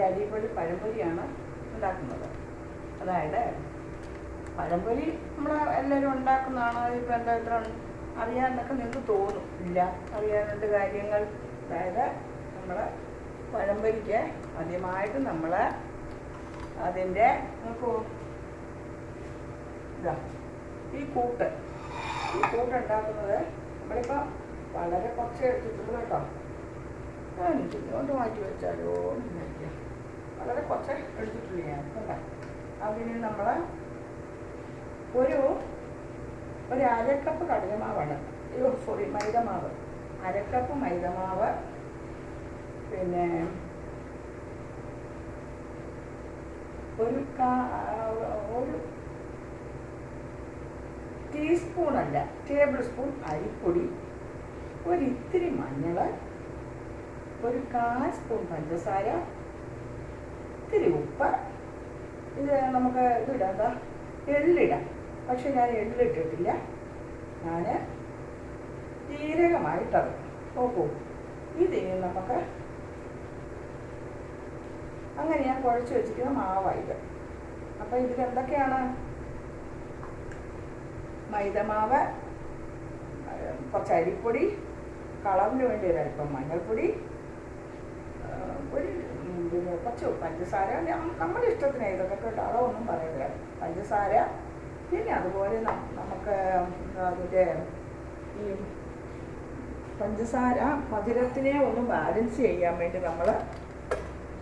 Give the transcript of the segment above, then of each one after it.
ഒരു അടിപൊളി പഴംപൊരിയാണ് ഉണ്ടാക്കുന്നത്. അതായത് പഴംപൊരി നമ്മൾ എല്ലാവരും ഉണ്ടാക്കുന്നതാണ്. അതിപ്പോൾ എന്താ ഇത്ര അറിയാമെന്നൊക്കെ നിങ്ങൾക്ക് തോന്നും. ഇല്ല. അറിയാനുണ്ട് കാര്യങ്ങൾ. അതായത് നമ്മൾ പഴംപൊരിക്ക് ആദ്യമായിട്ട് നമ്മൾ അതിന്റെ നോക്കൂ ഇതാ ഈ കൂട്ട്. ഈ കൂട്ട് ഉണ്ടാക്കുന്നത് നമ്മളിപ്പോൾ വളരെ കുറച്ച് എടുത്തിട്ടുള്ളൂ കേട്ടോ. ഞാൻ ഇങ്ങോട്ട് മാറ്റി വെച്ചാലോ എന്ന് വിചാരിക്കാം. വളരെ കുറച്ച് എടുത്തിട്ടുള്ളൂ ഞാൻ കേട്ടോ. അതിന് നമ്മൾ ഒരു ഒരു അരക്കപ്പ് കടലമാവാണ് സോറി മൈദമാവ്. അരക്കപ്പ് മൈദമാവ് പിന്നെ ഒരു ഒരു ടീസ്പൂൺ അല്ല ടേബിൾ സ്പൂൺ അരിപ്പൊടി ഒരിത്തിരി മഞ്ഞൾ ഒരു കാൽ സ്പൂൺ പഞ്ചസാര ഇത്തിരി ഉപ്പ്. ഇത് നമുക്ക് ഇതിടാം എള്ളിടാം. പക്ഷെ ഞാൻ എള്ളിട്ടിട്ടില്ല. ഞാൻ ജീരകമായിട്ടത് നോക്കൂ. ഇതിനി നമുക്ക് അങ്ങനെ ഞാൻ കുഴച്ച് വെച്ചിരിക്കുന്ന മാവായത് അപ്പം ഇതിൽ എന്തൊക്കെയാണ്? മൈദമാവ് കുറച്ച് അരിപ്പൊടി കളറിന് വേണ്ടി ഒരല്പം മഞ്ഞൾപ്പൊടി കുറച്ച് പഞ്ചസാര നമ്മുടെ ഇഷ്ടത്തിന് ഇതൊക്കെ കേട്ടോ? അതൊന്നും പറയുന്നില്ല പഞ്ചസാര പിന്നെ അതുപോലെ നമുക്ക് മറ്റേ ഈ പഞ്ചസാര മധുരത്തിനെ ഒന്ന് ബാലൻസ് ചെയ്യാൻ വേണ്ടി നമ്മൾ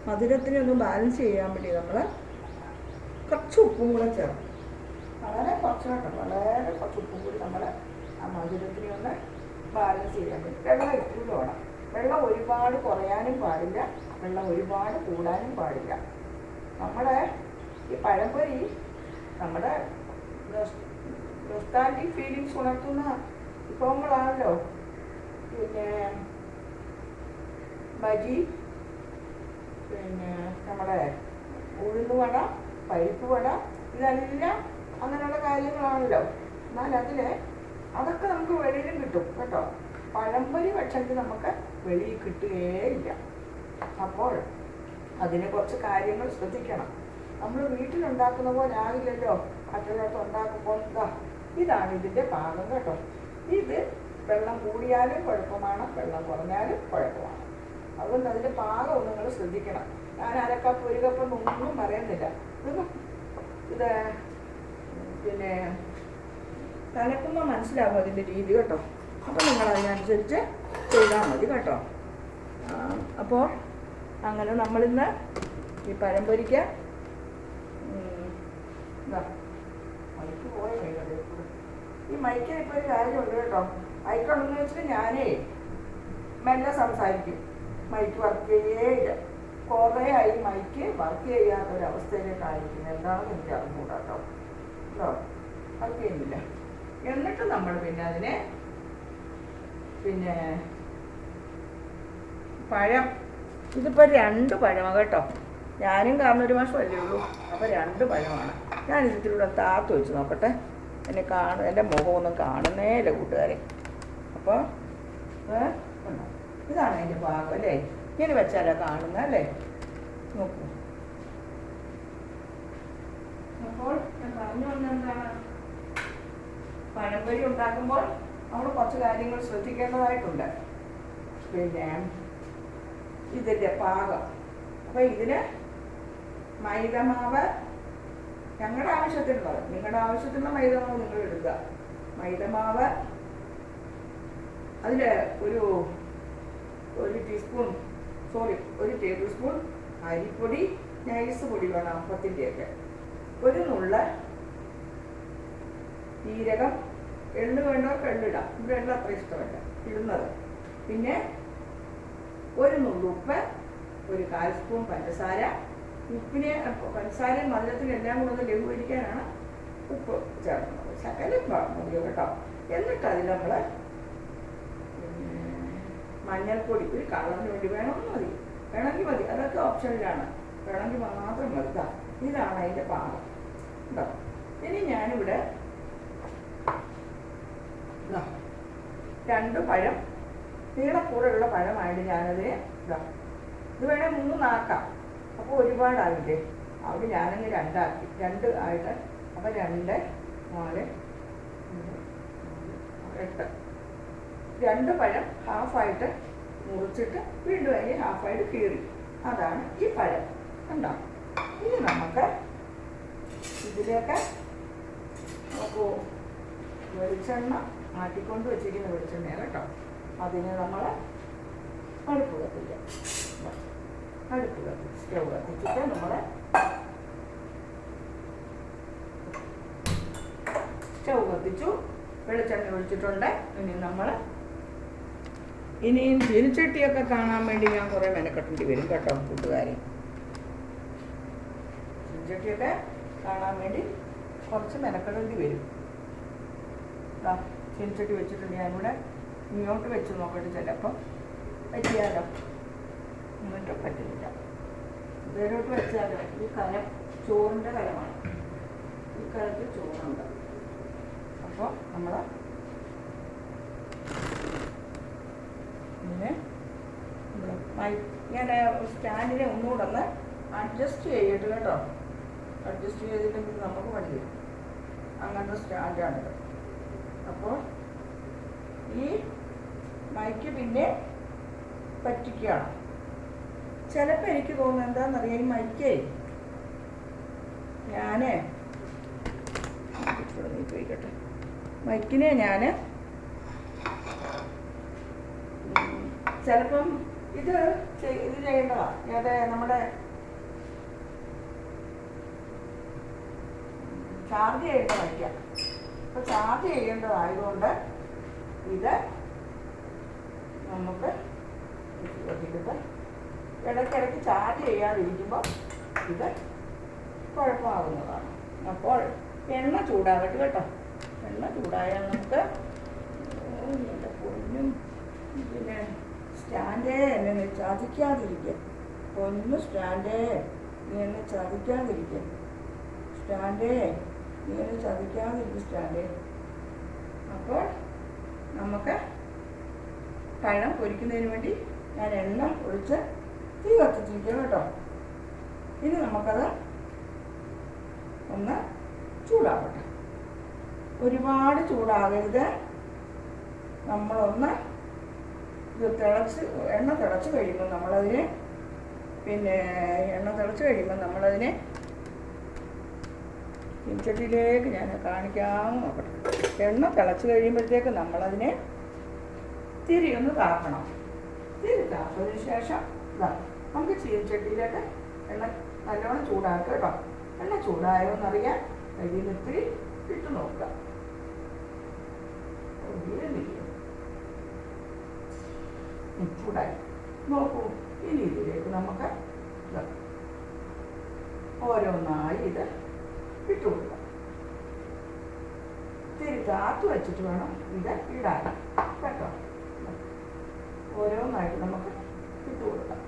മധുരത്തിനെ ഒന്ന് ബാലൻസ് ചെയ്യാൻ വേണ്ടി നമ്മൾ കുറച്ച് ഉപ്പും കൂടെ ചേർക്കും. വളരെ കുറച്ച് കേട്ടോ. വളരെ കുറച്ച് ഉപ്പും കൂടി നമ്മൾ ആ മധുരത്തിനെ ഒന്ന് ബാലൻസ് ചെയ്യാൻ വേണ്ടി. വെള്ളം ഇത്തിരി വേണം. വെള്ളം ഒരുപാട് കുറയാനും പാടില്ല. വെള്ളം ഒരുപാട് കൂടാനും പാടില്ല. നമ്മുടെ ഈ പഴംപൊരി നമ്മുടെ നൊസ്റ്റാൾജിക് ഫീലിങ്സ് ഉണർത്തുന്ന വിഭവങ്ങളാണല്ലോ. പിന്നെ ബജി പിന്നെ നമ്മുടെ ഉഴുന്നുവട പരിപ്പ് വട ഇതെല്ലാം അങ്ങനെയുള്ള കാര്യങ്ങളാണല്ലോ. എന്നാൽ അതിൽ അതൊക്കെ നമുക്ക് വെളിയിലും കിട്ടും കേട്ടോ. പഴംപൊരി പക്ഷെങ്കിൽ നമുക്ക് വെളിയിൽ കിട്ടുകയില്ല അപ്പോൾ അതിനെ കുറച്ച് കാര്യങ്ങൾ ശ്രദ്ധിക്കണം. നമ്മൾ വീട്ടിലുണ്ടാക്കുന്ന പോലെ ആകില്ലല്ലോ മറ്റുള്ളവർക്ക് ഉണ്ടാക്കുമ്പോൾ എന്താ ഇതാണ് ഇതിന്റെ പാകം കേട്ടോ. ഇത് വെള്ളം കൂടിയാലും കുഴപ്പമാണ് വെള്ളം കുറഞ്ഞാലും കുഴപ്പമാണ്. അതുകൊണ്ട് അതിന്റെ പാകം നിങ്ങൾ ശ്രദ്ധിക്കണം. ഞാൻ അരക്കപ്പ് ഒരു കപ്പ് ഒന്നും പറയുന്നില്ല. ഇത് പിന്നെ തലക്കുമ്പോൾ മനസ്സിലാവും അതിന്റെ രീതി കേട്ടോ. അപ്പം നിങ്ങൾ അതിനനുസരിച്ച് ചെയ്താൽ മതി കേട്ടോ. അപ്പോൾ അങ്ങനെ നമ്മളിന്ന് ഈ പഴംപൊരിക്ക് ഈ മൈക്ക് ഇപ്പൊ. ഒരു കാര്യമുണ്ട് കേട്ടോ. മൈക്കുണ്ടെന്ന് വെച്ചിട്ട് ഞാനേ മെല്ലെ സംസാരിക്കും. മൈക്ക് വർക്ക് ചെയ്യേയില്ല കുറേ ആയി മൈക്ക് വർക്ക് ചെയ്യാത്ത ഒരു അവസ്ഥയിലേക്കായിരിക്കും എന്താണെന്ന് എനിക്ക് അറിഞ്ഞുകൂടാ കേട്ടോ. കേട്ടോ വർക്ക് ചെയ്യുന്നില്ല. എന്നിട്ട് നമ്മൾ പിന്നെ അതിനെ പിന്നെ പഴം. ഇതിപ്പോൾ രണ്ട് പഴമാണ് കേട്ടോ. ഞാനും കാരണം ഒരു മാസം അല്ലേ ഉള്ളൂ. അപ്പോൾ രണ്ട് പഴമാണ്. ഞാൻ ഇതിലൂടെ താത്ത് വെച്ച് നോക്കട്ടെ. എന്നെ കാണും എന്റെ മുഖമൊന്നും കാണുന്നേ ഇല്ല കൂട്ടുകാരെ അപ്പോൾ ഇതാണ് അതിന്റെ ഭാഗം അല്ലേ? ഇങ്ങനെ വെച്ചാലാ കാണുന്നത് അല്ലേ? നോക്കൂ. അപ്പോൾ ഞാൻ പറഞ്ഞു വന്നെന്താണ് പഴംപൊരി ഉണ്ടാക്കുമ്പോൾ നമ്മൾ കുറച്ച് കാര്യങ്ങൾ ശ്രദ്ധിക്കേണ്ടതായിട്ടുണ്ട്. പിന്നെ ഇതിന്റെ പാകം. അപ്പോൾ ഇതിന് മൈദമാവ് ഞങ്ങളുടെ ആവശ്യത്തിനുള്ളത്. നിങ്ങളുടെ ആവശ്യത്തിനുള്ള മൈദമാവ് നിങ്ങൾ എടുക്കുക മൈദമാവ് അതിൽ ഒരു ഒരു ടീസ്പൂൺ സോറി ഒരു ടേബിൾ സ്പൂൺ അരിപ്പൊടി നൈസ് പൊടി വേണം അപ്പത്തിന്റെയൊക്കെ ഒരു നുള്ള ജീരകം. എള്ള് വേണ്ടവർക്ക് എള്ളിടാം. ഇവിടെ അത്ര ഇഷ്ടമല്ല. ഇടുന്നത്. പിന്നെ ഒരു നുള്ളുപ്പ് ഒരു കാൽ സ്പൂൺ പഞ്ചസാര ഉപ്പിനെ പഞ്ചസാരയും മധുരത്തിനും എല്ലാം കൂടെ ഒന്ന് ലഘൂകരിക്കാനാണ് ഉപ്പ് ചേർക്കുന്നത്. ശകലം മതിയോ കേട്ടോ. എന്നിട്ട് അതിൽ നമ്മൾ മഞ്ഞൾപ്പൊടി ഒരു കളറിന് വേണ്ടി വേണമെന്ന് മതി. വേണമെങ്കിൽ മതി. അതൊക്കെ ഓപ്ഷനിലാണ്. വേണമെങ്കിൽ മാത്രം മതിതാ ഇതാണ് അതിന്റെ പാകം. കേട്ടോ ഇനി ഞാനിവിടെ രണ്ട് പഴം നീളക്കൂടെയുള്ള പഴമായിട്ട് ഞാനതിനെ ഇതാ. ഇത് വേണേൽ മൂന്നാക്കാം. അപ്പോൾ ഒരുപാടാവില്ലേ അവിടെ ഞാനങ്ങ് രണ്ടാക്കി. രണ്ട് ആയിട്ട്. അപ്പോൾ രണ്ട് നാല് എട്ട്. രണ്ട് പഴം ഹാഫായിട്ട് മുറിച്ചിട്ട് വീണ്ടും അതിന് ഹാഫായിട്ട് കീറി. അതാണ് ഈ പഴം. കണ്ടോ? ഇനി നമുക്ക് ഇതിലേക്ക് നോക്കൂ. വെളിച്ചെണ്ണ മാറ്റിക്കൊണ്ട് വെച്ചിരിക്കുന്ന വെളിച്ചെണ്ണയാണ് കേട്ടോ. അതിന് നമ്മൾ അടുപ്പ് കത്തിക്കാം അടുപ്പ് കത്തിച്ച് സ്റ്റൗ കത്തിച്ചിട്ട് നമ്മൾ സ്റ്റൗ കത്തിച്ചു. വെളിച്ചെണ്ണ ഒഴിച്ചിട്ടുണ്ട്. ഇനി നമ്മൾ ഇനിയും ചീനിച്ചട്ടിയൊക്കെ കാണാൻ വേണ്ടി ഞാൻ കുറേ മെനക്കെട്ടേണ്ടി വരും കേട്ടോ കൂട്ടുകാരെ. ചീനിച്ചട്ടിയൊക്കെ കാണാൻ വേണ്ടി കുറച്ച് മെനക്കെടേണ്ടി വരും. ചീനിച്ചട്ടി വെച്ചിട്ടുണ്ട് ഞാനിവിടെ. ഇങ്ങോട്ട് വെച്ച് നോക്കട്ടെ ചിലപ്പം പറ്റിയാലോ? ഇങ്ങോട്ട് പറ്റുന്നില്ല ഇതിലോട്ട് വെച്ചാലോ? ഈ കലം ചോറിന്റെ കലമാണ്. ഈ കലത്തിൽ ചോറുണ്ട്. അപ്പോൾ നമ്മൾ മൈ- ഞാൻ സ്റ്റാൻഡിനെ ഒന്നുകൂടെ ഒന്ന് അഡ്ജസ്റ്റ് ചെയ്യട്ടെ കേട്ടോ. അഡ്ജസ്റ്റ് ചെയ്തില്ലെങ്കിൽ നമുക്ക് പണി വരും അങ്ങനത്തെ സ്റ്റാൻഡാണിത്. അപ്പോൾ ഈ മൈക്ക് പിന്നെ പറ്റിക്കുകയാണ്. ചിലപ്പോൾ എനിക്ക് തോന്നുന്നത് എന്താണെന്നറിയാം? ഈ മൈക്കേ. ഞാൻ പോയിക്കട്ടെ. മൈക്കിനെ ഞാൻ ചിലപ്പം ഇത് ഇത് ചെയ്യേണ്ടതാണ് അതെ നമ്മുടെ ചാർജ് ചെയ്യേണ്ട വയ്ക്കാം അപ്പോൾ ചാർജ് ചെയ്യേണ്ടതായതുകൊണ്ട് ഇത് നമുക്ക് ഇടയ്ക്കിടയ്ക്ക് ചാർജ് ചെയ്യാതിരിക്കുമ്പോൾ ഇത് കുഴപ്പമാകുന്നതാണ്. അപ്പോൾ എണ്ണ ചൂടാകട്ടെ കേട്ടോ. എണ്ണ ചൂടായാൽ നമുക്ക് എന്റെ പൊന്നും പിന്നെ സ്റ്റാൻഡേ എന്നെ ചതിക്കാതിരിക്കുക പൊന്നു സ്റ്റാൻഡേ നീ എന്നെ ചതിക്കാതിരിക്കുക സ്റ്റാൻഡേ നീ എന്നെ ചതിക്കാതിരിക്കും സ്റ്റാൻഡേ. അപ്പോൾ നമുക്ക് പഴം പൊരിക്കുന്നതിന് വേണ്ടി ഞാൻ എണ്ണ ഒഴിച്ച് തീ കത്തിച്ചിരിക്കുകയാണ് കേട്ടോ. ഇനി നമുക്കത് ഒന്ന് ചൂടാവട്ടെ ഒരുപാട് ചൂടാകരുത്. നമ്മളൊന്ന് ഇത് തിളച്ച് എണ്ണ തിളച്ച് കഴിയുമ്പോൾ നമ്മളതിനെ പിന്നെ എണ്ണ തിളച്ച് കഴിയുമ്പോൾ നമ്മളതിനെ ചീൻചട്ടിയിലേക്ക് ഞാൻ കാണിക്കാമെന്ന് നോക്കട്ടെ എണ്ണ തിളച്ച് കഴിയുമ്പോഴത്തേക്ക് നമ്മളതിനെ തിരി ഒന്ന് താക്കണം തിരി താത്തതിന് ശേഷം ഇതാ നമുക്ക് ചീൻചട്ടിയിലേക്ക് എണ്ണ നല്ലോണം ചൂടാക്കുക കേട്ടോ. എണ്ണ ചൂടായോ എന്നറിയാൻ കയ്യിൽ നിന്ന് ഇത്തിരി ഇട്ട് നോക്കുക ചൂടായി. നോക്കൂ ഇനി ഇതിലേക്ക് നമുക്ക് ഓരോന്നായി ഇത് ഇട്ട് കൊടുക്കാം. തിരി കാത്തു വെച്ചിട്ട് വേണം ഇത് ഇടാൻ. കേട്ടോ. ഓരോന്നായിട്ട് നമുക്ക് ഇട്ട് കൊടുക്കാം.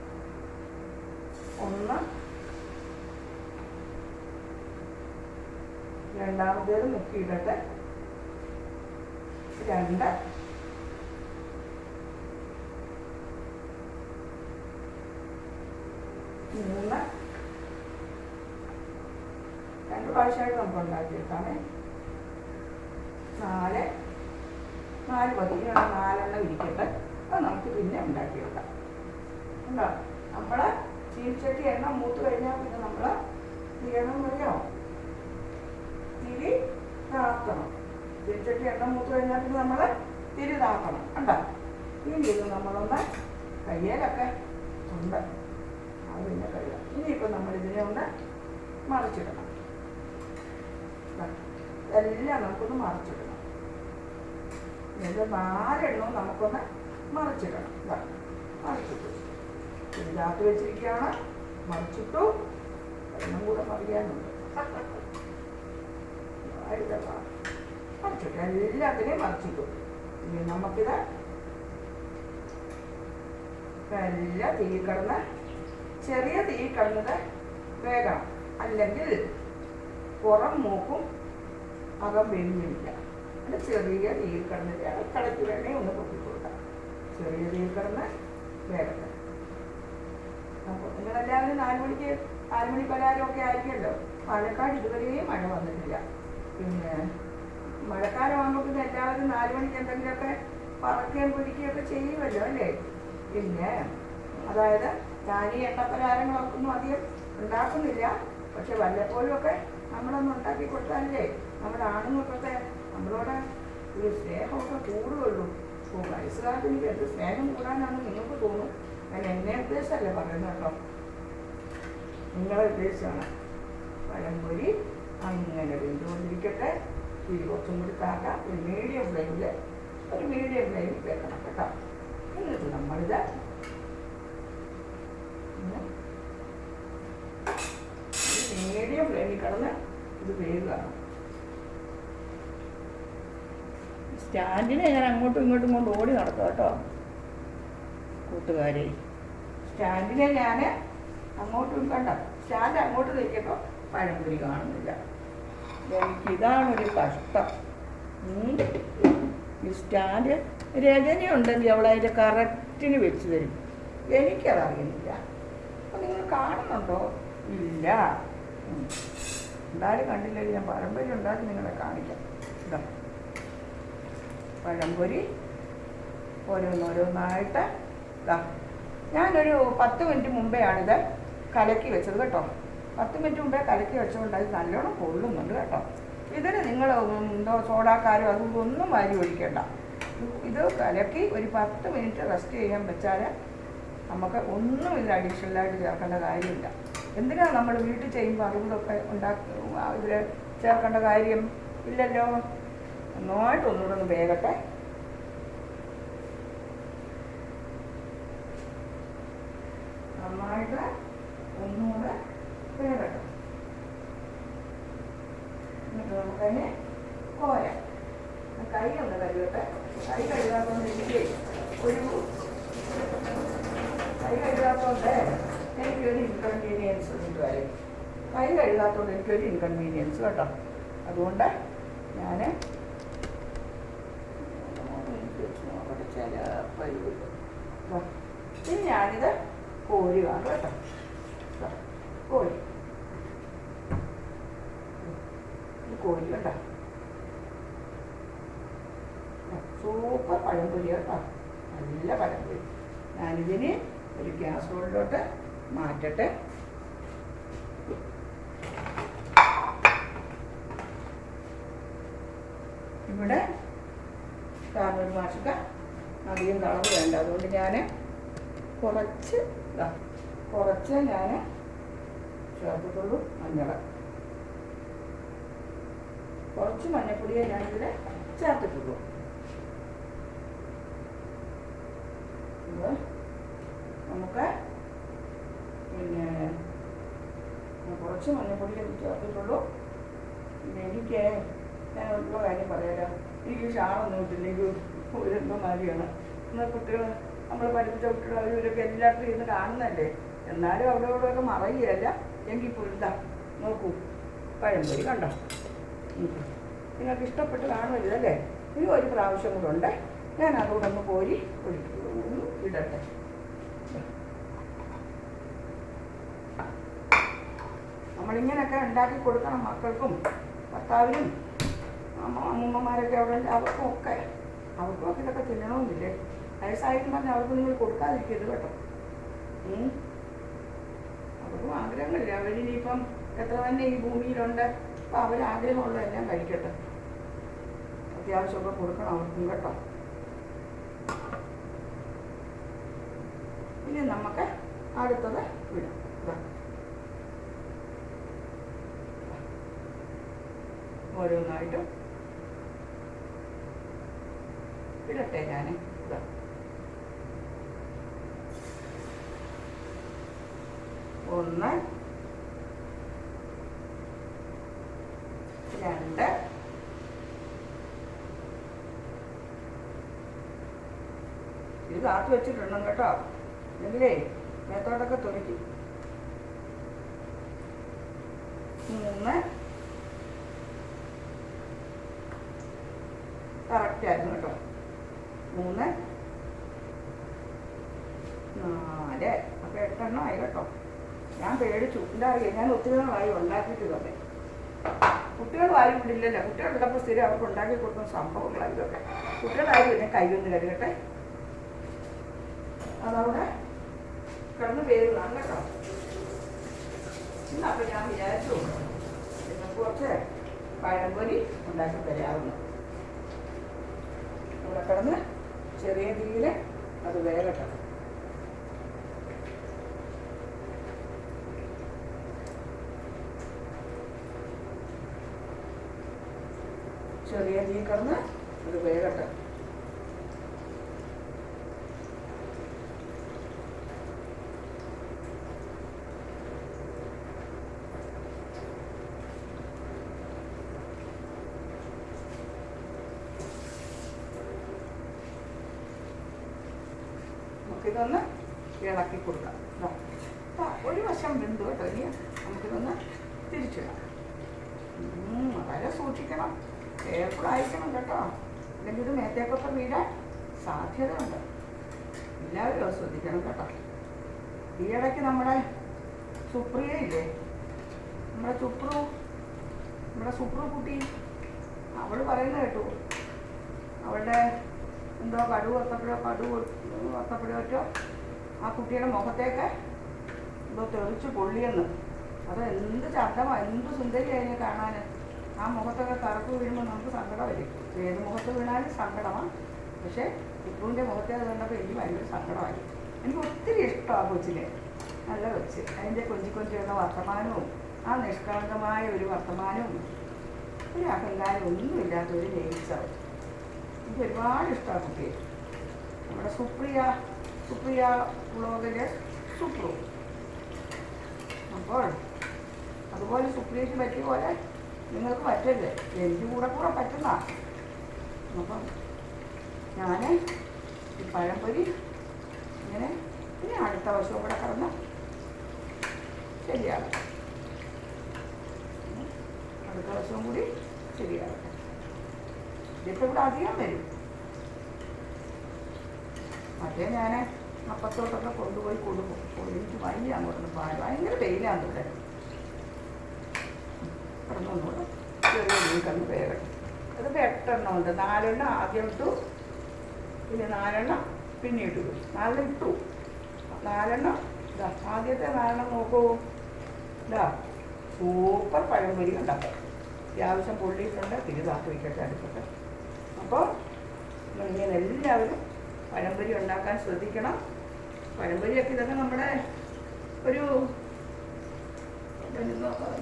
ഒന്ന് രണ്ടാമത്തേത് മുക്കിയിടട്ടെ രണ്ട് മൂന്ന്. രണ്ട് പ്രാവശ്യമായിട്ട് നമുക്ക് ഉണ്ടാക്കിയെടുക്കാമേ നാല് നാല് പതിനാണ് നാലെണ്ണം ഇരിക്കട്ടെ. അത് നമുക്ക് പിന്നെ ഉണ്ടാക്കിയെടുക്കാം. ഉണ്ടോ നമ്മൾ ചീനിച്ചട്ടി എണ്ണ മൂത്ത് കഴിഞ്ഞാൽ പിന്നെ നമ്മൾ ചെയ്യണം അറിയാമോ തിരി താക്കണം ചീനിച്ചട്ടി എണ്ണ മൂത്ത് കഴിഞ്ഞാൽ പിന്നെ നമ്മൾ തിരി താക്കണം ഉണ്ടോ ഇനി ഇത് നമ്മളൊന്ന് കയ്യേലൊക്കെ ഉണ്ട് അത് പിന്നെ കഴിയാം ഇനിയിപ്പോൾ നമ്മൾ ഇതിനെ ഒന്ന് മറിച്ചിടണം. എല്ലാം നമുക്കൊന്ന് മറിച്ചിടണം. ഇത് നാലെണ്ണവും നമുക്കൊന്ന് മറിച്ചിടണം. മറിച്ചിട്ടു. ഇതിനകത്ത് വെച്ചിരിക്കുകയാണ്. മറിച്ചിട്ടു. എണ്ണം കൂടെ മറിയാനുണ്ട്. മറിച്ചിട്ടു. എല്ലാത്തിനെയും മറിച്ചിട്ടു. ഇനി നമുക്കിത് എല്ലാം തീ കിടന്ന് ചെറിയ തീ കിടന്നത് വേഗം. അല്ലെങ്കിൽ പുറം മൂക്കും അകം വെഞ്ഞില്ല അത് ചെറിയ തീ കിടന്നിട്ട് ഇടയ്ക്കിടയ്ക്ക് വേണേ ഒന്ന് പൊട്ടി ചെറിയ കിടന്ന് വേഗം അപ്പോൾ നിങ്ങളെല്ലാവരും നാല് മണിക്ക് നാല് മണി ഒക്കെ ആയിരിക്കുമല്ലോ? പാലക്കാട് ഇതുവരെയും മഴ വന്നിട്ടില്ല. പിന്നെ മഴക്കാലമാകുമ്പോൾ പിന്നെ എല്ലാവരും നാല് മണിക്ക് എന്തെങ്കിലുമൊക്കെ പറക്കുകയും പിടിക്കുകയൊക്കെ ചെയ്യുമല്ലോ അല്ലേ? പിന്നെ അതായത് ഞാൻ ഈ എണ്ണപ്പലഹാരങ്ങളൊന്നും അധികം ഉണ്ടാക്കുന്നില്ല. പക്ഷെ വല്ലപ്പോഴും ഒക്കെ നമ്മളൊന്ന് ഉണ്ടാക്കി കൊടുത്താലേ നമ്മുടെ ആണുങ്ങൾക്കൊക്കെ നമ്മളോട് ഒരു സ്നേഹമൊക്കെ കൂടുകയുള്ളൂ. അപ്പോൾ വയസ്സുകാർക്ക് എനിക്ക് എന്ത് സ്നേഹം കൂടാനാണ് നിങ്ങൾക്ക് തോന്നും ഞാൻ എന്നെ ഉദ്ദേശമല്ല പറയുന്നത് കേട്ടോ. നിങ്ങളെ ഉദ്ദേശമാണ് പഴംപൊരി അങ്ങനെ വെന്തുകൊണ്ടിരിക്കട്ടെ. ഇത് കുറച്ചും കൂടി താക്കാം. ഒരു മീഡിയം ഫ്ലെയിമിൽ ഒരു മീഡിയം ഫ്ലെയിമിൽ വെക്കണം കേട്ടോ. എന്നിട്ട് നമ്മളിത് മീഡിയം ഫ്ലെയിമിൽ കിടന്ന് ഇത് വേഗമാണ് സ്റ്റാൻഡിനെ ഞാൻ അങ്ങോട്ടും ഇങ്ങോട്ടും കൊണ്ട് ഓടി നടക്കും കേട്ടോ. കൂട്ടുകാരെ. സ്റ്റാൻഡിനെ ഞാൻ അങ്ങോട്ടും കണ്ട സ്റ്റാൻഡ് അങ്ങോട്ട് നിൽക്കുമ്പോൾ പഴംപൊരി കാണുന്നില്ല. എനിക്കിതാണൊരു കഷ്ടം. ഈ സ്റ്റാൻഡ് രചന ഉണ്ടെങ്കിൽ അവൾ അതിന്റെ കറക്റ്റിന് വെച്ച് തരും. എനിക്കതറിയുന്നില്ല. അപ്പം നിങ്ങൾ കാണുന്നുണ്ടോ? ഇല്ല. എന്തായാലും കണ്ടില്ലെങ്കിൽ ഞാൻ പഴംപൊരി ഉണ്ടാക്കി നിങ്ങളെ കാണിക്കാം. ഇതാ. പഴംപൊരി ഓരോന്നോരോന്നായിട്ട് ഇതാ ഞാനൊരു പത്ത് മിനിറ്റ് മുമ്പേ ആണിത് കലക്കി വെച്ചത് കേട്ടോ. പത്ത് മിനിറ്റ് മുമ്പേ കലക്കി വെച്ചുകൊണ്ട് അത് നല്ലോണം കൊള്ളുന്നുണ്ട് കേട്ടോ. ഇതിന് നിങ്ങൾ എന്തോ സോഡാക്കാരോ അതും ഒന്നും വാരി ഒഴിക്കേണ്ട. ഇത് കലക്കി ഒരു പത്ത് മിനിറ്റ് റെസ്റ്റ് ചെയ്യാൻ വെച്ചാൽ നമുക്ക് ഒന്നും ഇതിൽ അഡീഷണലായിട്ട് ചേർക്കേണ്ട കാര്യമില്ല. എന്തിനാണ് നമ്മൾ വീട്ടിൽ ചെയ്യുമ്പോൾ അറിവുകളൊക്കെ ഉണ്ടാക്കി ഇതിൽ ചേർക്കേണ്ട കാര്യം ഇല്ലല്ലോ? നന്നായിട്ട് ഒന്നുകൂടെ ഒന്ന് വേഗത്തെ നന്നായിട്ട് ഒന്നുകൂടെ വേകട്ടെ എന്നിട്ട് നമുക്കതിനെ കോരാം. കൈ ഒന്ന് കഴുകട്ടെ. കൈ കഴുകാത്തോണ്ട് ഒരു കൈ കഴുകാത്തോണ്ട് എനിക്കൊരു ഇൻകൺവീനിയൻസ് കിട്ടുമായിരുന്നു കൈ കഴുകാത്തോണ്ട് എനിക്കൊരു ഇൻകൺവീനിയൻസ് കേട്ടോ. അതുകൊണ്ട് ഞാൻ ചിലപ്പോൾ ഇനി ഞാനിത് കോരി വാങ്ങ കേട്ടോ. കോരി. കോരി കേട്ടോ. സൂപ്പർ പഴംപൊരി കേട്ടോ. നല്ല പഴംപൊരി. ഞാനിതിന് ഒരു ഗ്യാസ് റോളിലോട്ട് മാറ്റട്ടെ. ഇവിടെ കാർബൺ ഒരു മാഷക്ക അധികം തളവ് വേണ്ട അതുകൊണ്ട് ഞാൻ കുറച്ച് കുറച്ച് ഞാൻ ചേർത്തിട്ടുള്ളൂ മഞ്ഞൾ കുറച്ച് മഞ്ഞപ്പൊടിയെ ഞാനിതിൽ ചേർത്തിട്ടുള്ളൂ. നമുക്ക് പിന്നെ കുറച്ച് മഞ്ഞപ്പൊടിയെ ചേർത്തിട്ടുള്ളൂ. പിന്നെ എനിക്ക് ഞാൻ ഉള്ള കാര്യം പറയാലോ. എനിക്ക് ഷാളൊന്നും കിട്ടില്ല. എനിക്ക് ഒരു എന്തോ മാതിരിയാണ്. എന്നാൽ കുട്ടികൾ നമ്മൾ പഠിപ്പിച്ച കുട്ടികൾ അവരൊക്കെ എല്ലായിടത്തും ഇരുന്ന് കാണുന്നതല്ലേ? എന്നാലും അവിടെ ഇവിടെയൊക്കെ മറയുകയല്ല. എങ്കിൽ പുഴുതാ നോക്കൂ. പഴംപൊരി കണ്ടോ? നിങ്ങൾക്ക് ഇഷ്ടപ്പെട്ട് കാണുമല്ലോ അല്ലേ ഇനി ഒരു പ്രാവശ്യം കൂടെ ഉണ്ട്. ഞാൻ അതുകൂടെ ഒന്ന് കോരി ഇടട്ടെ. നമ്മളിങ്ങനെയൊക്കെ ഉണ്ടാക്കി കൊടുക്കണം മക്കൾക്കും ഭർത്താവിനും അമ്മ അമ്മൂമ്മമാരൊക്കെ അവിടെ ഉണ്ട്. അവർക്കും ഒക്കെ. അവർക്കും ഒക്കെ ഇതൊക്കെ തിന്നണമെന്നില്ലേ? വയസ്സായിട്ടും പറഞ്ഞാൽ അവർക്ക് നിങ്ങൾ കൊടുക്കാതിരിക്കരുത് കേട്ടോ. അവർക്കും ആഗ്രഹങ്ങളില്ല. അവരിനിയിപ്പം എത്ര തന്നെ ഈ ഭൂമിയിലുണ്ട്. അപ്പം അവർ ആഗ്രഹമുള്ളതെല്ലാം കഴിക്കട്ടെ. അത്യാവശ്യമൊക്കെ കൊടുക്കണം അവർക്കും കേട്ടോ. ഇനി നമുക്ക് അടുത്തത് വിടാം. ഓരോന്നായിട്ടും ഇടട്ടെ ഞാൻ ഇതാ ഒന്ന്. രണ്ട്. ഇത് കാത്തു വെച്ചിട്ടുണ്ടോ കേട്ടോ. എങ്കിലേ മേത്തോട്ടൊക്കെ തൊലിക്കും മൂന്ന് കറക്റ്റ് ആയിരുന്നു കേട്ടോ മൂന്ന് നാല് അപ്പോൾ എട്ടെണ്ണം ആയി കേട്ടോ ഞാൻ പേടിച്ചു ഞാൻ ഒത്തിരി ഉണ്ടാക്കിയിട്ട് തന്നെ. കുട്ടികൾ ആരും ഇവിടെ ഇല്ലല്ലോ. കുട്ടികളുള്ളപ്പോൾ സ്ഥിരം അവർക്ക് ഉണ്ടാക്കി കൊടുക്കുന്ന സംഭവങ്ങളാണ് ഇതൊക്കെ. കുട്ടികളാരും എന്നെ കൈയൊന്ന് കരുകട്ടെ അതവിടെ കിടന്ന് പേരുന്നാണ് കേട്ടോ. ഇന്നപ്പോൾ ഞാൻ വിചാരിച്ചു പിന്നെ കുറച്ച് പഴംപൊരി ഉണ്ടാക്കി തരാമെന്ന്. ഇവിടെ കിടന്ന് ചെറിയ രീതിയിൽ അത് വേഗട്ടെ ചെറിയ തീ കിടന്ന് അത് വേഗട്ടെ നമുക്കിതൊന്ന് ഇളക്കി കൊടുക്കാം. ഒരു വശം വെന്തു കേട്ടോ. ഇനി നമുക്കിതൊന്ന് തിരിച്ചിടാം. വളരെ സൂക്ഷിക്കണം. കെയർഫുൾ ആയിരിക്കണം കേട്ടോ. അല്ലെങ്കിൽ ഇത് മേത്തേക്കൊക്കെ വീഴാൻ സാധ്യതയുണ്ട്. എല്ലാവരും ശ്രദ്ധിക്കണം കേട്ടോ. ഈ ഇടയ്ക്ക് നമ്മുടെ സുപ്രിയ ഇല്ലേ? നമ്മുടെ സുപ്രു നമ്മുടെ സുപ്രു കുട്ടി അവൾ പറയുന്ന കേട്ടു. അവളുടെ എന്തോ കടുവ് വത്തപ്പഴോ കടുവ് വത്തപ്പഴോ ആ കുട്ടിയുടെ മുഖത്തേക്ക് എന്തോ തെറിച്ച് പൊള്ളിയെന്ന്. അത് എന്ത് ചട്ടമാണ് എന്ത് സുന്ദരിയായിരുന്നു കാണാൻ. ആ മുഖത്തൊക്കെ തറക്ക് വീഴുമ്പോൾ നമുക്ക് സങ്കടം വരും. ഏത് മുഖത്ത് വീണാലും സങ്കടമാണ്. പക്ഷേ ടിപ്പുവിന്റെ മുഖത്തെ അത് കണ്ടപ്പോൾ എനിക്ക് ഭയങ്കര സങ്കടമായി. എനിക്ക് ഒത്തിരി ഇഷ്ടമാണ് കൊച്ചിനെ. നല്ല കൊച്ച്. അതിന്റെ കൊഞ്ചി കൊഞ്ചിയുള്ള വർത്തമാനവും ആ നിഷ്കളങ്കമായ ഒരു വർത്തമാനവും ഒരു അഹങ്കാരം ഒന്നുമില്ലാത്ത ഒരു നേച്ചർ എനിക്ക് ഒരുപാട് ഇഷ്ടമാണ് കുട്ടിയെ. നമ്മുടെ സുപ്രിയ സുപ്രിയ വ്ളോഗിലെ സുപ്രു. അപ്പോൾ അതുപോലെ സുപ്രിയയ്ക്ക് പറ്റിയ പോലെ നിങ്ങൾക്ക് പറ്റല്ലേ? എനിക്ക് കൂടെ കൂടെ പറ്റുന്ന. അപ്പം ഞാൻ ഈ പഴംപൊരി ഇങ്ങനെ ഇനി അടുത്ത വശവും കൂടെ കിടന്ന് ശരിയാകട്ടെ അടുത്ത വശവും കൂടി ശരിയാകട്ടെ ഇതിപ്പോൾ ഇവിടെ അധികം വരും. മറ്റേ ഞാൻ അപ്പത്തോട്ടൊക്കെ കൊണ്ടുപോയി കൊടുക്കും. എനിക്ക് വയ്യ അങ്ങോട്ടൊന്ന് പാൽ ഭയങ്കര വെയിലാണ് ഇവിടെ. കിടന്നൊന്നുകൂടെ ചെറിയ മീൻ വേകണം അത് എട്ടെണ്ണം ഉണ്ട് നാലെണ്ണം ആദ്യം ഇട്ടു പിന്നെ നാലെണ്ണം പിന്നെ ഇട്ടു നാലെണ്ണം ഇട്ടു നാലെണ്ണം ഇതാ ആദ്യത്തെ നാലെണ്ണം നോക്കൂ. ഇതാ സൂപ്പർ പഴംപൊരി ഉണ്ടാക്കാം അത്യാവശ്യം പൊള്ളിയിട്ടുണ്ട് തിരുതാക്കി വയ്ക്കട്ടെ അടുപ്പത്ത് അപ്പോൾ ഇങ്ങനെ എല്ലാവരും പഴംപൊരി ഉണ്ടാക്കാൻ ശ്രദ്ധിക്കണം പഴംപൊരിയൊക്കെ ഇതൊക്കെ നമ്മുടെ ഒരു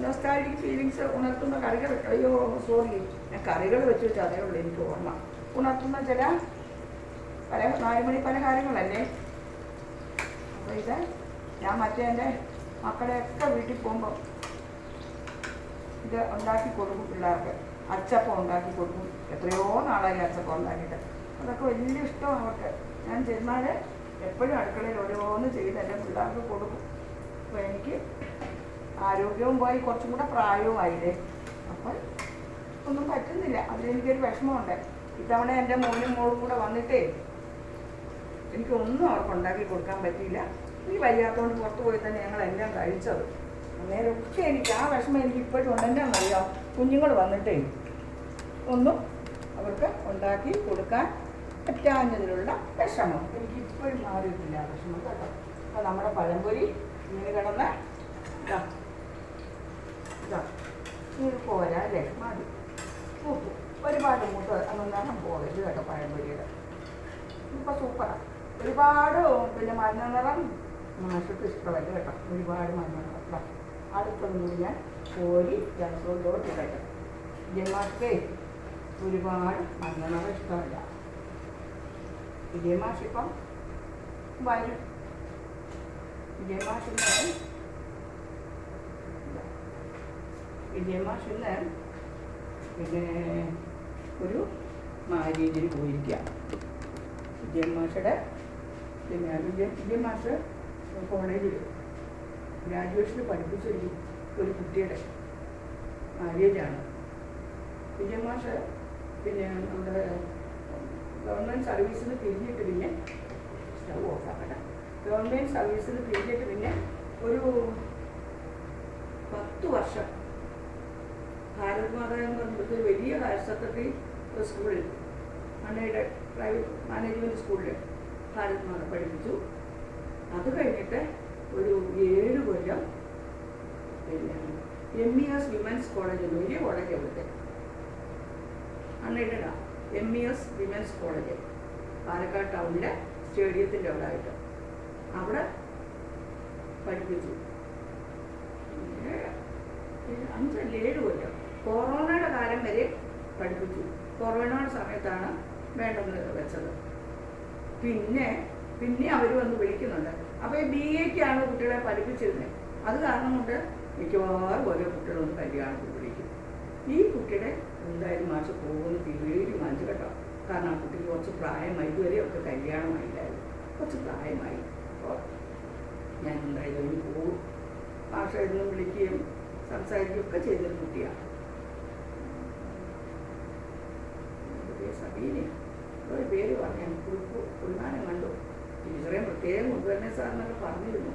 നൊസ്റ്റാലിക് ഫീലിങ്സ് ഉണർത്തുന്ന കറികൾ. അയ്യോ സോറി ഞാൻ കറികൾ വെച്ചിട്ട് അതേ ഉള്ളൂ എനിക്ക് ഓർമ്മ. ഉണർത്തുന്ന ചില പല നാലുമണി പലഹാരങ്ങളല്ലേ അപ്പോൾ ഇത് ഞാൻ മറ്റേ എന്റെ മക്കളെയൊക്കെ വീട്ടിൽ പോകുമ്പോൾ ഇത് ഉണ്ടാക്കി കൊടുക്കും പിള്ളേർക്ക്. അച്ചപ്പം ഉണ്ടാക്കി കൊടുക്കും. എത്രയോ നാളായി അച്ചപ്പം ഉണ്ടാക്കിയിട്ട്. അതൊക്കെ വലിയ ഇഷ്ടമാണ് അവർക്ക്. ഞാൻ ചെന്നാൽ എപ്പോഴും അടുക്കളയിൽ ഓരോന്ന് ചെയ്ത് എന്റെ പിള്ളേർക്ക് കൊടുക്കും. അപ്പോൾ എനിക്ക് ആരോഗ്യവും പോയി കുറച്ചും കൂടെ പ്രായവുമായില്ലേ അപ്പം ഒന്നും പറ്റുന്നില്ല. അതിലെനിക്കൊരു വിഷമമുണ്ട്. ഇത്തവണ എന്റെ മോനും മോളും കൂടെ വന്നിട്ടേ എനിക്കൊന്നും അവർക്ക് ഉണ്ടാക്കി കൊടുക്കാൻ പറ്റിയില്ല. ഈ വയ്യാത്തോണ്ട് പുറത്ത് പോയി തന്നെ ഞങ്ങൾ എല്ലാം കഴിച്ചത്. അന്നേരം ഒക്കെ എനിക്ക് ആ വിഷമം എനിക്ക് ഇപ്പോഴും ഉണ്ട്. അറിയാം? കുഞ്ഞുങ്ങൾ വന്നിട്ടേ ഒന്നും അവർക്ക് ഉണ്ടാക്കി കൊടുക്കാൻ പറ്റാഞ്ഞതിലുള്ള വിഷമം. എനിക്ക് ഇപ്പോഴും മാറിയിട്ടില്ല വിഷമം കേട്ടോ. അപ്പോൾ നമ്മുടെ പഴംപൊരി ഇങ്ങനെ കിടന്ന് ഇതാ. പോരാ അല്ലേ? മതി. മൂത്തു ഒരുപാട് മൂത്ത് അന്നൊന്നും പോകരുത് കേട്ടോ പഴംപൊരിയുടെ. ഇപ്പം സൂപ്പറാണ് ഒരുപാട് പിന്നെ മഞ്ഞ നിറം മാഷക്ക് ഇഷ്ടമല്ല കേട്ടോ. ഒരുപാട് മഞ്ഞ നിറം കേട്ടോ അടുത്തൊന്നും ഞാൻ കോരി ഗ്യാസോലോട്ട് ഇടട്ടെ. ജന്മാക്കേ ഒരുപാട് മഞ്ഞ നിറം ഇഷ്ടമല്ല. വിജയമാഷിപ്പം വരും. വിജയമാഷിന്ന് വിജയമാഷിന്ന് പിന്നെ ഒരു മാര്യേജിന് പോയിരിക്കുക വിജയമാഷയുടെ പിന്നെ വിജയ വിജയമാഷ് കോളേജിൽ ഗ്രാജുവേഷന് പഠിപ്പിച്ചൊരു ഒരു കുട്ടിയുടെ മാര്യേജാണ് വിജയമാഷ് പിന്നെ നമ്മുടെ ഗവൺമെന്റ് സർവീസിൽ നിന്ന് പിരിഞ്ഞിട്ട് പിന്നെ സ്റ്റവ് ഓഫാക്കട്ടെ ഗവൺമെന്റ് സർവീസിൽ നിന്ന് പിരിഞ്ഞിട്ട് പിന്നെ ഒരു വർഷം ഭാരത് മാത എന്ന് പറഞ്ഞിട്ട് വലിയ ഹയർ സെക്കൻഡറി സ്കൂളിൽ മണ്ണയുടെ പ്രൈവറ്റ് മാനേജ്മെന്റ് സ്കൂളിൽ ഭാരത് മാത പഠിപ്പിച്ചു. അത് കഴിഞ്ഞിട്ട് ഒരു ഏഴ് കൊല്ലം പിന്നെ M E S women's college വലിയ കോളേജ് അവിടുത്തെ. അണ്ണയുടെ M E S women's college Palakkad ടൗണിലെ സ്റ്റേഡിയത്തിന്റെ അവിടെ ആയിട്ട് അവിടെ പഠിപ്പിച്ചു. അഞ്ചല്ല ഏഴ് കൊല്ലം? കൊറോണയുടെ കാലം വരെ പഠിപ്പിച്ചു. കൊറോണയുടെ സമയത്താണ് വേണ്ടെന്ന് വെച്ചത്. പിന്നെ പിന്നെ അവർ വന്ന് വിളിക്കുന്നുണ്ട്. അപ്പോൾ ഈ ബി എക്കാണ് കുട്ടികളെ പഠിപ്പിച്ചിരുന്നത് അത് കാരണം കൊണ്ട് മിക്കവാറും ഓരോ കുട്ടികളൊന്ന് കല്യാണത്തിൽ വിളിക്കും. ഈ കുട്ടിയുടെ എന്തായാലും മാഷ് പോകുമെന്ന് തീരുമാനിച്ചു കേട്ടോ. കാരണം ആ കുട്ടിക്ക് കുറച്ച് പ്രായമായി ഇതുവരെ ഒക്കെ കല്യാണമായില്ലായിരുന്നു. കുറച്ച് പ്രായമായി. അപ്പോൾ ഞാൻ എന്തായാലും പോകും. മാഷ് എന്നും വിളിക്കുകയും സംസാരിക്കുകയും ഒക്കെ ചെയ്തൊരു കുട്ടിയാണ്. സബീനെ ഒരു പേര് പറഞ്ഞു കുറിപ്പ് കുറുമാനം കണ്ടു. ടീച്ചറേയും പ്രത്യേകം കൊണ്ടുവരണേ സാറിനൊക്കെ പറഞ്ഞിരുന്നു.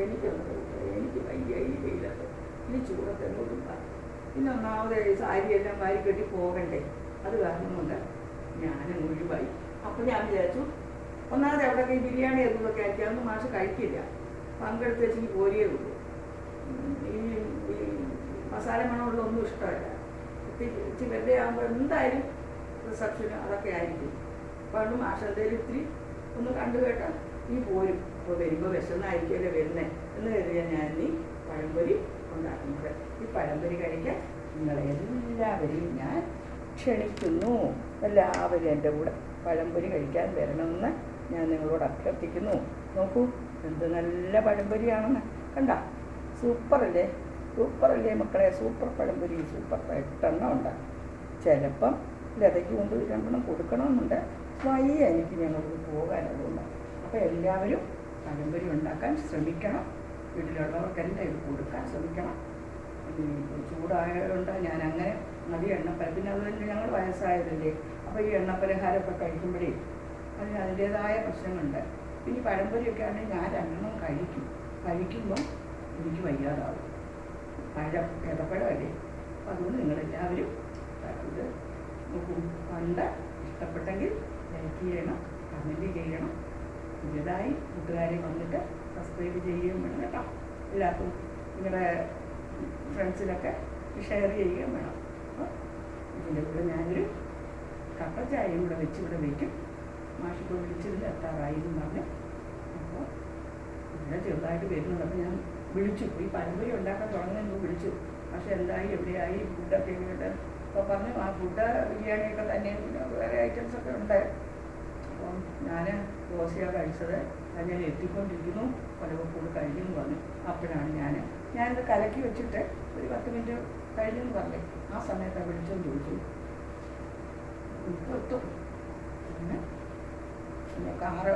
എനിക്കൊന്നും എനിക്ക് വയ്യ ഈ വെയിലത്ത്. ഇനി ചൂടത്ത് എന്നോടും പറഞ്ഞു പിന്നെ ഒന്നാമത് സാരിയെല്ലാം വാരി കെട്ടി പോകണ്ടേ. അത് കാരണം കൊണ്ട് ഞാനങ്ങ് ഒഴിവായി. അപ്പോൾ ഞാൻ വിചാരിച്ചു ഒന്നാമത് അവിടെയൊക്കെ ഈ ബിരിയാണി എന്നതൊക്കെ ആയിരിക്കും? അതൊന്നും മാഷ് കഴിക്കില്ല. പങ്കെടുത്ത് വെച്ച് എനിക്ക് പോരിയേ ഉള്ളൂ. ഈ മസാല മണമുള്ളതൊന്നും ഇഷ്ടമല്ല. ഇത്തിരി ഇച്ചിരി വെറുതെ ആകുമ്പോൾ എന്തായാലും റിസപ്ഷന് അതൊക്കെ ആയിരിക്കും. അപ്പോൾ അതുകൊണ്ട് മാഷ് ഇത്തിരി ഒന്ന് കണ്ടു കേട്ടാൽ ഈ പോരും. അപ്പോൾ വരുമ്പോൾ വിശന്നായിരിക്കുമല്ലോ വരുന്നത് എന്ന് കരുതിയാൽ ഞാൻ നീ പഴംപൊരി ഉണ്ടാക്കുന്നത്. ഈ പഴംപൊരി കഴിക്കാൻ നിങ്ങളെല്ലാവരെയും ഞാൻ ക്ഷണിക്കുന്നു. എല്ലാവരും എന്റെ കൂടെ പഴംപൊരി കഴിക്കാൻ വരണമെന്ന് ഞാൻ നിങ്ങളോട് അഭ്യർത്ഥിക്കുന്നു. നോക്കൂ എന്ത് നല്ല പഴംപൊരിയാണെന്ന്. കണ്ട? സൂപ്പറല്ലേ? സൂപ്പറല്ലേ മക്കളെ? സൂപ്പർ പഴംപൊരി സൂപ്പർ എട്ടെണ്ണം ഉണ്ട് ചിലപ്പം ലതയ്ക്ക് കൊണ്ട് രണ്ടെണ്ണം കൊടുക്കണമെന്നുണ്ട്. വയ്യ എനിക്ക് ഞങ്ങൾക്ക് പോകാനുള്ളതുകൊണ്ട് അപ്പോൾ എല്ലാവരും പഴംപൊരി ഉണ്ടാക്കാൻ ശ്രമിക്കണം. വീട്ടിലുള്ളവർക്കെല്ലാം ഇത് കൊടുക്കാൻ ശ്രമിക്കണം. ചൂടായതുകൊണ്ട് ഞാൻ അങ്ങനെ മതി എണ്ണപ്പല പിന്നെ അതുപോലെ ഞങ്ങൾ വയസ്സായതല്ലേ അപ്പോൾ ഈ എണ്ണപ്പലഹാരമൊക്കെ കഴിക്കുമ്പോഴേ അതിന് അതിന്റേതായ പ്രശ്നങ്ങളുണ്ട്. പിന്നെ പഴംപൊരിയൊക്കെ ആണെങ്കിൽ ഞാൻ രണ്ടെണ്ണം കഴിക്കും. കഴിക്കുമ്പോൾ എനിക്ക് വയ്യാതാവും. പഴം ഇടപ്പഴമല്ലേ അപ്പോൾ അതുകൊണ്ട് നിങ്ങളെല്ലാവരും കണ്ട് ഇഷ്ടപ്പെട്ടെങ്കിൽ ലൈക്ക് ചെയ്യണം കമന്റ് ചെയ്യണം. പുതിയതായി കൂട്ടുകാരെ വന്നിട്ട് സബ്സ്ക്രൈബ് ചെയ്യുകയും വേണം കേട്ടോ. എല്ലാവർക്കും നിങ്ങളുടെ ഫ്രണ്ട്സിലൊക്കെ ഷെയർ ചെയ്യുകയും വേണം. അപ്പോൾ ഇതിന്റെ കൂടെ ഞാനൊരു ചായയും കൂടെ വെച്ച് ഇവിടെ വയ്ക്കും മാഷിപ്പോൾ വിളിച്ചതിൽ എത്താറായി എന്ന് പറഞ്ഞ്. അപ്പോൾ ഇവിടെ ചെറുതായിട്ട് വരുന്നുണ്ട്. അപ്പോൾ ഞാൻ വിളിച്ചു. ഈ പരമ്പര ഉണ്ടാക്കാൻ തുടങ്ങുന്നതിന് വിളിച്ചു. പക്ഷെ എന്തായി എവിടെയായി ഫുഡൊക്കെ എങ്ങനെയുണ്ട്? അപ്പോൾ പറഞ്ഞു ആ ഫുഡ് ബിരിയാണിയൊക്കെ തന്നെ വേറെ ഐറ്റംസ് ഒക്കെ ഉണ്ട്. അപ്പം ഞാൻ ദോശയാണ് കഴിച്ചത്. അത് ഞാൻ എത്തിക്കൊണ്ടിരിക്കുന്നു. കൊലവപ്പൂട് കഴിഞ്ഞെന്ന് പറഞ്ഞു. അപ്പോഴാണ് ഞാൻ ഞാനിത് കലക്കി വെച്ചിട്ട് ഒരു പത്ത് മിനിറ്റ് കഴിഞ്ഞെന്ന് പറഞ്ഞു. ആ സമയത്ത് വിളിച്ചെന്ന് ചോദിച്ചു. ഇപ്പോൾ എത്തും. പിന്നെ കാറ്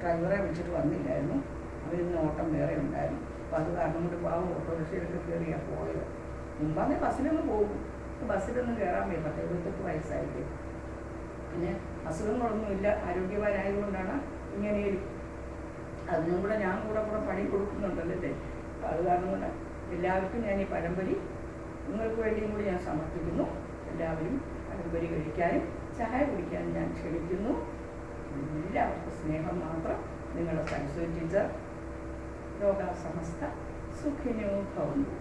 ഡ്രൈവറെ വിളിച്ചിട്ട് വന്നില്ലായിരുന്നു. അവരിന്ന് ഓട്ടം വേറെ ഉണ്ടായിരുന്നു. അപ്പോൾ അത് കാരണം കൊണ്ട് പാവം ഓട്ടോറിക്ഷയിലൊക്കെ കയറിയാണ് പോയത്. മുമ്പാന്നെ ബസ്സിലൊന്നും പോകും. ബസ്സിലൊന്നും കയറാൻ പറ്റില്ല പത്ത് എഴുപത്തെട്ട് വയസ്സായില്ലേ പിന്നെ അസുഖങ്ങളൊന്നുമില്ല. ആരോഗ്യവാനായതുകൊണ്ടാണ് ഇങ്ങനെ അതിനും കൂടെ ഞാൻ കൂടെ കൂടെ പണി കൊടുക്കുന്നുണ്ടല്ലേ അപ്പം അത് കാരണം കൊണ്ട് എല്ലാവർക്കും ഞാൻ ഈ പഴംപൊരി നിങ്ങൾക്ക് വേണ്ടിയും കൂടി ഞാൻ സമർപ്പിക്കുന്നു. എല്ലാവരും പഴംപൊരി കഴിക്കാനും ചായ കുടിക്കാനും ഞാൻ ക്ഷണിക്കുന്നു. എല്ലാവർക്കും സ്നേഹം മാത്രം നിങ്ങളുടെ സരസ്വതി ടീച്ചർ. ലോക സമസ്ത സുഖിനോ ഭവന്തു.